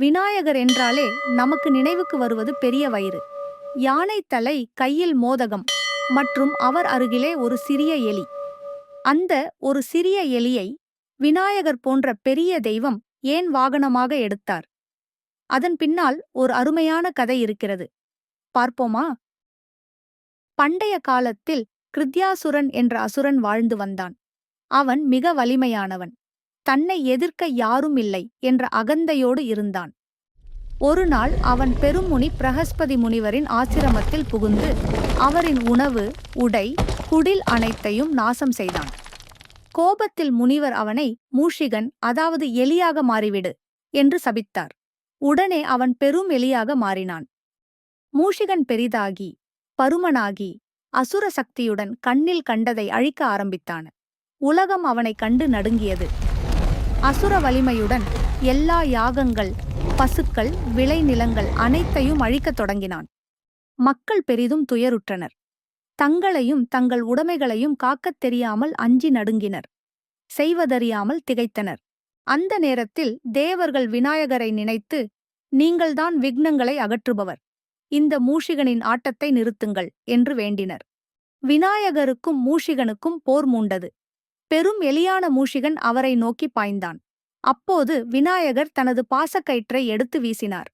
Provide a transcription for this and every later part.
விநாயகர் என்றாலே நமக்கு நினைவுக்கு வருவது பெரிய வயிறு. யானை தலை கையில் மோதகம் மற்றும் அவர் அருகிலே ஒரு சிறிய எலி. அந்த ஒரு சிறிய எலியை விநாயகர் போன்ற பெரிய தெய்வம் ஏன் வாகனமாக எடுத்தார்? அதன் பின்னால் ஒரு அருமையான கதை இருக்கிறது. பார்ப்போமா? பண்டைய காலத்தில் கிருத்யாசுரன் என்ற அசுரன் வாழ்ந்து வந்தான். அவன் மிக வலிமையானவன். தன்னை எதிர்க்க யாரும் இல்லை என்ற அகந்தையோடு இருந்தான். ஒரு நாள் அவன் பெருமுனி பிரகஸ்பதி முனிவரின் ஆசிரமத்தில் புகுந்து அவரின் உணவு உடை குடில் அனைத்தையும் நாசம் செய்தான். கோபத்தில் முனிவர் அவனை மூஷிகன் அதாவது எலியாக மாறிவிடு என்று சபித்தார். உடனே அவன் பெரும் எலியாக மாறினான். மூஷிகன் பெரிதாகி பருமனாகி அசுர சக்தியுடன் கண்ணில் கண்டதை அழிக்க ஆரம்பித்தான். உலகம் அவனைக் கண்டு நடுங்கியது. அசுர வலிமையுடன் எல்லா யாகங்கள் பசுக்கள் விளைநிலங்கள் அனைத்தையும் அழிக்கத் தொடங்கினான். மக்கள் பெரிதும் துயருற்றனர். தங்களையும் தங்கள் உடைமைகளையும் காக்கத் தெரியாமல் அஞ்சி நடுங்கினர். செய்வதறியாமல் திகைத்தனர். அந்த நேரத்தில் தேவர்கள் விநாயகரை நினைத்து நீங்கள்தான் விக்னங்களை அகற்றுபவர். இந்த மூஷிகனின் ஆட்டத்தை நிறுத்துங்கள் என்று வேண்டினர். விநாயகருக்கும் மூஷிகனுக்கும் போர் மூண்டது. பெரும் எலியான மூஷிகன் அவரை நோக்கி பாய்ந்தான். அப்போது விநாயகர் தனது பாசக்கயிற்றை எடுத்து வீசினார்.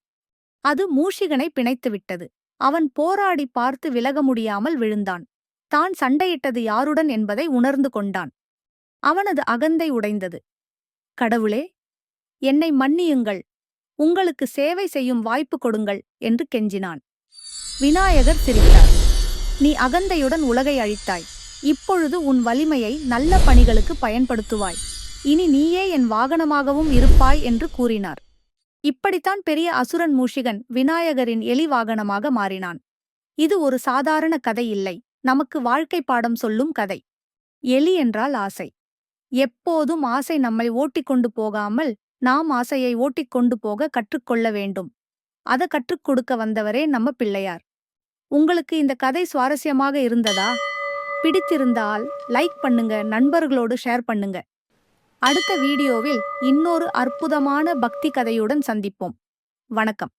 அது மூஷிகனை பிணைத்துவிட்டது அவன் போராடி பார்த்து விலக முடியாமல் விழுந்தான். தான் சண்டையிட்டது யாருடன் என்பதை உணர்ந்து கொண்டான். அவனது அகந்தை உடைந்தது. கடவுளே என்னை மன்னியுங்கள். உங்களுக்கு சேவை செய்யும் வாய்ப்பு கொடுங்கள் என்று கெஞ்சினான். விநாயகர் சிரித்தார். நீ அகந்தையுடன் உலகை அழித்தாய். இப்பொழுது உன் வலிமையை நல்ல பணிகளுக்கு பயன்படுத்துவாய். இனி நீயே என் வாகனமாகவும் இருப்பாய் என்று கூறினார். இப்படித்தான் பெரிய அசுரன் மூஷிகன் விநாயகரின் எலி வாகனமாக மாறினான். இது ஒரு சாதாரண கதை இல்லை. நமக்கு வாழ்க்கை பாடம் சொல்லும் கதை. எலி என்றால் ஆசை. எப்போதும் ஆசை நம்மை ஓட்டிக்கொண்டு போகாமல் நாம் ஆசையை ஓட்டிக்கொண்டு போக கற்றுக்கொள்ள வேண்டும். அதை கற்றுக் கொடுக்க வந்தவரே நம்ம பிள்ளையார். உங்களுக்கு இந்த கதை சுவாரஸ்யமாக இருந்ததா? பிடித்திருந்தால் லைக் பண்ணுங்க நண்பர்களோடு ஷேர் பண்ணுங்க. அடுத்த வீடியோவில் இன்னொரு அற்புதமான பக்தி கதையுடன் சந்திப்போம். வணக்கம்.